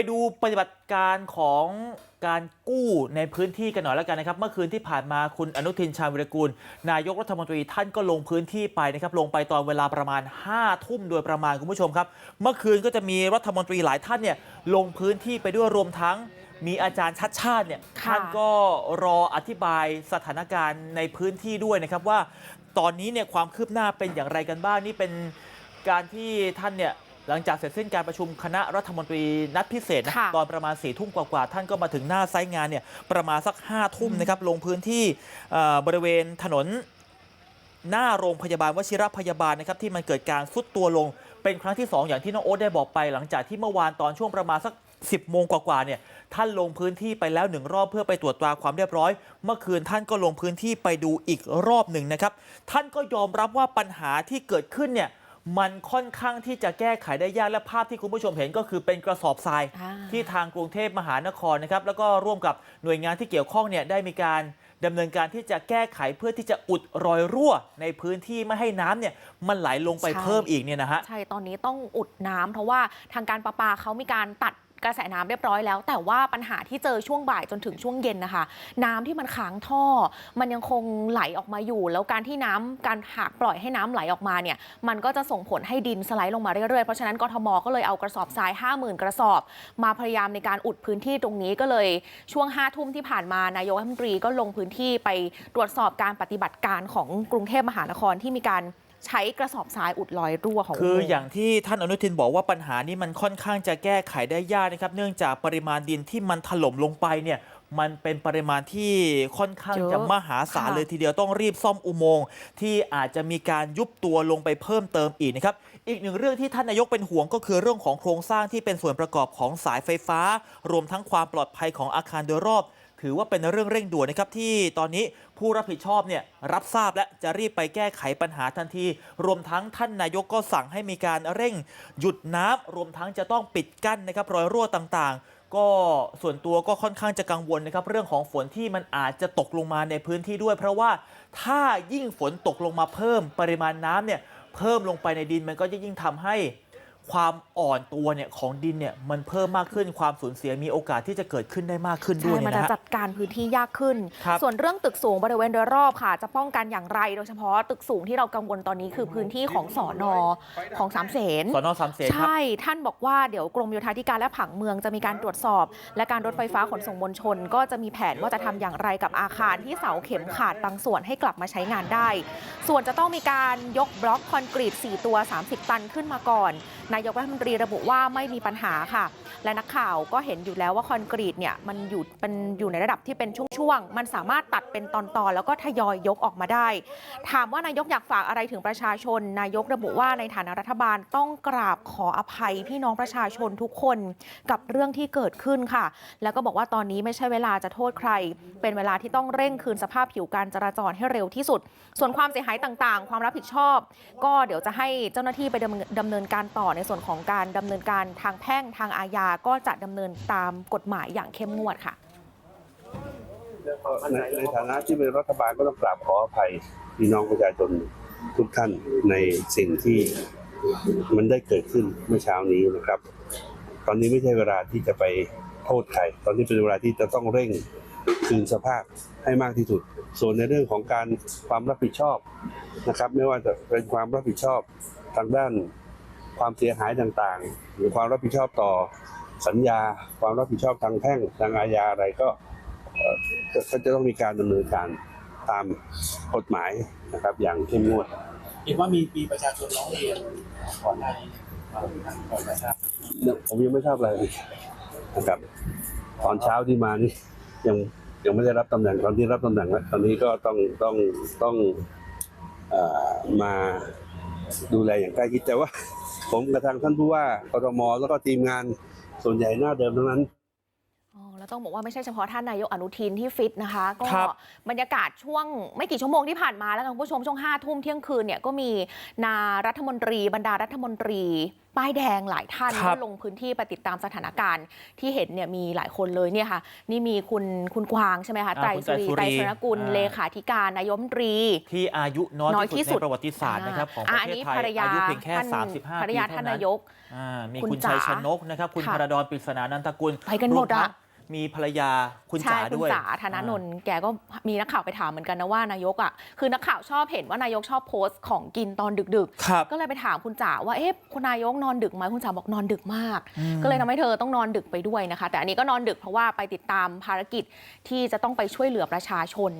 ไปดูปฏิบัติการของการกู้ในพื้นที่กันหน่อยแล้วกันนะครับ เมื่อคืนที่ผ่านมาคุณอนุทินชาญวิรกูล นายกรัฐมนตรีท่านก็ลงพื้นที่ไปนะครับ ลงไปตอนเวลาประมาณ 5 ทุ่มโดยประมาณคุณผู้ชมครับ เมื่อคืนก็จะมีรัฐมนตรีหลายท่านเนี่ยลงพื้นที่ไปด้วยรวมทั้งมีอาจารย์ชัดชาติเนี่ยท่านก็รออธิบายสถานการณ์ในพื้นที่ด้วยนะครับว่า ตอนนี้เนี่ยความคืบหน้าเป็นอย่างไรกันบ้างนี่เป็นการที่ท่านเนี่ย หลังจากเสร็จสิ้นการประชุมคณะรัฐมนตรีนัดพิเศษนะค่ะตอนประมาณ4ี่ทุ่มกว่าๆท่านก็มาถึงหน้าไซต์งานเนี่ยประมาณสัก5้าทุ่มนะครับลงพื้นที่เอ่อบริเวณถนนหน้าโรงพยาบาลวชิรพยาบาลนะครับที่มันเกิดการซุดตัวลงเป็นครั้งที่ 2 อย่างที่น้องโอ๊ตได้บอกไปหลังจากที่เมื่อวานตอนช่วงประมาณสัก 10 โมงกว่าๆเนี่ยท่านลงพื้นที่ไปแล้วหนึ่งรอบเพื่อไปตรวจตราความเรียบร้อย เมื่อคืนท่านก็ลงพื้นที่ไปดูอีกรอบหนึ่งนะครับ ท่านก็ยอมรับว่าปัญหาที่เกิดขึ้นเนี่ย มันค่อนข้างที่จะแก้ไขได้ยากและภาพที่คุณผู้ชมเห็นก็คือเป็นกระสอบทรายอ่าที่ทางกรุงเทพมหานครนะครับแล้วก็ร่วมกับหน่วยงานที่เกี่ยวข้องเนี่ยได้มีการดำเนินการที่จะแก้ไขเพื่อที่จะอุดรอยรั่ว ในพื้นที่ไม่ให้น้ำเนี่ยมันไหลลงไปใช่เพิ่มอีกเนี่ยนะฮะ ใช่ ตอนนี้ต้องอุดน้ำเพราะว่าทางการประปาเขามีการตัด กระแสน้ำเรียบร้อยแล้ว แต่ว่าปัญหาที่เจอช่วงบ่ายจนถึงช่วงเย็นนะคะ น้ำที่มันค้างท่อ มันยังคงไหลออกมาอยู่ แล้วการที่น้ำการหากปล่อยให้น้ำไหลออกมาเนี่ยมันก็จะส่งผลให้ดินสไลด์ลงมาเรื่อยๆ เพราะฉะนั้นกทมก็เลยเอากระสอบทราย 50,000 กระสอบ มาพยายามในการอุดพื้นที่ตรงนี้ก็เลยช่วง5ทุ่มที่ผ่านมานายกรัฐมนตรีก็ลงพื้นที่ไปตรวจสอบการปฏิบัติการของกรุงเทพมหานครที่มีการ ใช้กระสอบทรายอุดรอยรั่วของคืออุโมงค์อย่างที่ท่านอนุทินบอกว่าปัญหานี้มันค่อนข้างจะแก้ไขได้ยากนะครับ เนื่องจากปริมาณดินที่มันถล่มลงไปเนี่ยมันเป็นปริมาณที่ค่อนข้างเยอะจะมหาศาลค่ะเลยทีเดียวต้องรีบซ่อมอุโมงค์ที่อาจจะมีการยุบตัวลงไปเพิ่มเติมอีกนะครับ อีกหนึ่งเรื่องที่ท่านนายกเป็นห่วงก็คือเรื่องของโครงสร้างที่เป็นส่วนประกอบของสายไฟฟ้า รวมทั้งความปลอดภัยของอาคารโดยรอบ ถือว่าเป็นเรื่องเร่งด่วนนะครับที่ตอนนี้ผู้รับผิดชอบเนี่ยรับทราบและจะรีบไปแก้ไขปัญหาทันที รวมทั้งท่านนายกก็สั่งให้มีการเร่ง หยุดน้ำรวมทั้งจะต้องปิดกั้นนะครับรอยรั่วต่างๆ ก็ส่วนตัวก็ค่อนข้างจะกังวลนะครับเรื่องของฝนที่มันอาจจะตกลงมาในพื้นที่ด้วย เพราะว่าถ้ายิ่งฝนตกลงมาเพิ่มปริมาณน้ำเนี่ยเพิ่มลงไปในดินมันก็จะยิ่งทำให้ ความอ่อนตัวเนี่ยของดินเนี่ยมันเพิ่มมากขึ้นความสูญเสียมีโอกาสที่จะเกิดขึ้นได้มากขึ้นด้ใช่วยมันเนี่ยจะนะฮะ จัดการพื้นที่ยากขึ้น ครับส่วนเรื่องตึกสูงบริเวณโดยรอบค่ะ จะป้องกันอย่างไร โดยเฉพาะตึกสูงที่เรากังวลตอนนี้คือพื้นที่ของสอนอของสามเสน สอนอสามเสนครับ ใช่ ท่านบอกว่าเดี๋ยวกรมโยธาธิการและผังเมืองจะมีการตรวจสอบ และการรถไฟฟ้าขนส่งมวลชน ก็จะมีแผนว่าจะทำอย่างไรกับอาคารที่เสาเข็มขาดบางส่วนให้กลับมาใช้งานได้ ส่วนจะต้องมีการยกบล็อกคอนกรีต 4 ตัว 30 ตันขึ้นมาก่อนนายกรัฐมนตรีระบุว่าไม่มีปัญหาค่ะ และนักข่าวก็เห็นอยู่แล้วว่าคอนกรีตเนี่ยมันอยู่เป็นอยู่ในระดับที่เป็นช่วงๆ มันสามารถตัดเป็นตอนๆ แล้วก็ทยอยยกออกมาได้ ถามว่านายกอยากฝากอะไรถึงประชาชน นายกระบุว่าในฐานะรัฐบาลต้องกราบขออภัยพี่น้องประชาชนทุกคนกับเรื่องที่เกิดขึ้นค่ะ แล้วก็บอกว่าตอนนี้ไม่ใช่เวลาจะโทษใคร เป็นเวลาที่ต้องเร่งคืนสภาพผิวการจราจรให้เร็วที่สุด ส่วนความเสียหายต่างๆ ความรับผิดชอบ ก็เดี๋ยวจะให้เจ้าหน้าที่ไปดำเนินดำเนินการต่อในส่วนของการดำเนินการทางแพ่งทางอาญาก็จะดำเนินตามกฎหมายอย่างเข้มงวดค่ะ ในฐานะที่เป็นรัฐบาลก็ต้องกราบขออภัยพี่น้องประชาชนทุกท่านในสิ่งที่มันได้เกิดขึ้นเมื่อเช้านี้นะครับ ตอนนี้ไม่ใช่เวลาที่จะไปโทษใครตอนนี้เป็นเวลาที่จะต้องเร่งคืนสภาพให้มากที่สุด ส่วนในเรื่องของการความรับผิดชอบนะครับ ไม่ว่าจะเป็นความรับผิดชอบทางด้าน ความเสียหายต่างๆ หรือความรับผิดชอบต่อสัญญา ความรับผิดชอบทางแพ่งทางอาญาอะไรก็ก็ก็จะต้องมีการดำเนินการตามกฎหมายนะครับ อย่างเข้มงวดเห็นว่ามีมีประชาชนร้องเรียนก่อนหน้านี้มาก่อนประชาชนเนี่ยผมยังไม่ทราบอะไรเลยนะครับตอนเช้าที่มานี่ยังยังไม่ได้รับตำแหน่งตอนที่รับตำแหน่งแล้วตอนนี้ก็ต้องต้องต้องเอ่อมาดูแลอย่างใกล้ชิดแต่ว่า ผมกระทางท่านผู้ว่ากทมแล้วก็ทีมงานส่วนใหญ่หน้าเดิมทั้งนั้น อ๋อ ต้องบอกว่าไม่ใช่เฉพาะท่านนายกอนุทินที่ฟิตนะคะ ก็ครับบรรยากาศช่วงไม่กี่ชั่วโมงที่ผ่านมาแล้วกันคุณผู้ชมช่วงห้าทุ่มเที่ยงคืนเนี่ยก็มีนารัฐมนตรีบรรดารัฐมนตรีไปป้ายแดงหลายท่านครับก็ลงพื้นที่ไปติดตามสถานการณ์ที่เห็นเนี่ยมีหลายคนเลยเนี่ยค่ะ นี่มีคุณคุณกวางใช่ไหมคะอ่าไตรคุณสุรีไตรสุรีไตรสรกุลอ่าเลขาธิการนายกรัฐมนตรี ที่อายุน้อยน้อยที่ที่สุสุดดในประวัติศาสตร์นะครับของปอ่าระอันเทศนี้ไทยภรรยาอายุเพียงแค่ท่าน35ภรรยาปีท่านเท่านั้นนายกอ่ามีคุณคุณชัยจ๋าชนกนะครับคุณค่ะพระดอนปริศนานันทกุลไปกันหมดรวทั้อะง มีภรรยาคุณใช่จ๋าคุณด้วยจ๋าธนาโนนแกก็มีนักข่าวไปถามเหมือนกันนะว่านายกอะคือนักข่าวชอบเห็นว่านายกชอบโพสต์ของกินตอนดึกครับๆก็เลยไปถามคุณจ๋าว่าเอ๊ะคุณนายกนอนดึกไหมคุณจ๋าบอกนอนดึกมากอืมก็เลยทำให้เธอต้องนอนดึกไปด้วยนะคะ แต่อันนี้ก็นอนดึกเพราะว่าไปติดตามภารกิจที่จะต้องไปช่วยเหลือประชาชน